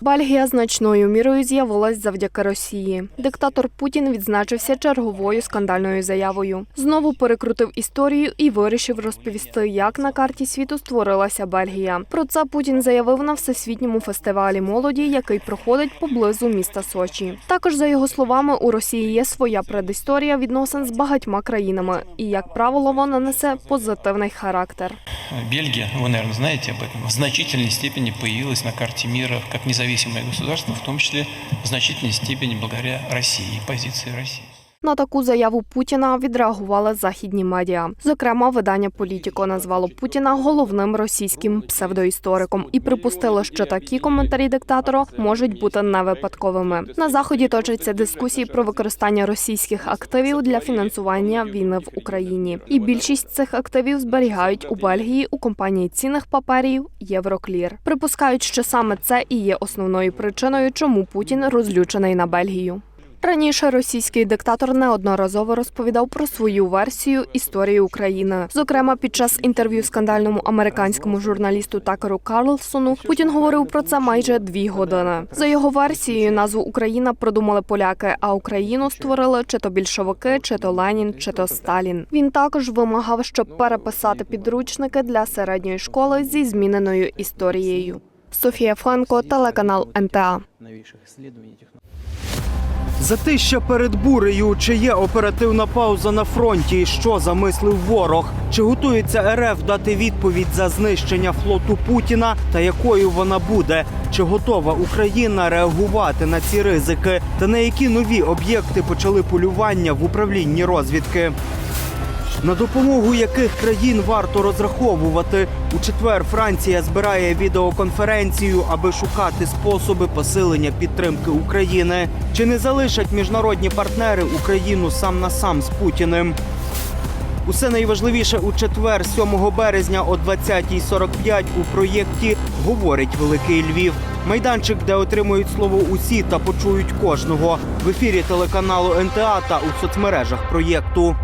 Бельгія значною мірою з'явилась завдяки Росії. Диктатор Путін відзначився черговою скандальною заявою. Знову перекрутив історію і вирішив розповісти, як на карті світу створилася Бельгія. Про це Путін заявив на всесвітньому фестивалі молоді, який проходить поблизу міста Сочі. Також за його словами, у Росії є своя предісторія відносин з багатьма країнами, і як правило, вона несе позитивний характер. Бельгия, вы, наверное, знаете об этом, в значительной степени появилась на карте мира как независимое государство, в том числе в значительной степени благодаря России, позиции России. На таку заяву Путіна відреагували західні медіа. Зокрема, видання Політіко назвало Путіна головним російським псевдоісториком і припустило, що такі коментарі диктатора можуть бути невипадковими. На заході точаться дискусії про використання російських активів для фінансування війни в Україні. І більшість цих активів зберігають у Бельгії у компанії цінних паперів Євроклір. Припускають, що саме це і є основною причиною, чому Путін розлючений на Бельгію. Раніше російський диктатор неодноразово розповідав про свою версію історії України. Зокрема, під час інтерв'ю скандальному американському журналісту Такеру Карлсону Путін говорив про це майже дві години. За його версією, назву Україна придумали поляки, а Україну створили чи то більшовики, чи то Ленін, чи то Сталін. Він також вимагав, щоб переписати підручники для середньої школи зі зміненою історією. Софія Фленко, телеканал НТА. Затища перед бурею, чи є оперативна пауза на фронті, і що замислив ворог? Чи готується РФ дати відповідь за знищення флоту Путіна та якою вона буде? Чи готова Україна реагувати на ці ризики? Та на які нові об'єкти почали полювання в управлінні розвідки? На допомогу яких країн варто розраховувати? У четвер Франція збирає відеоконференцію, аби шукати способи посилення підтримки України. Чи не залишать міжнародні партнери Україну сам на сам з Путіним? Усе найважливіше у четвер, 7 березня о 20.45 у проєкті говорить Великий Львів. Майданчик, де отримують слово усі та почують кожного в ефірі телеканалу НТА та у соцмережах проєкту.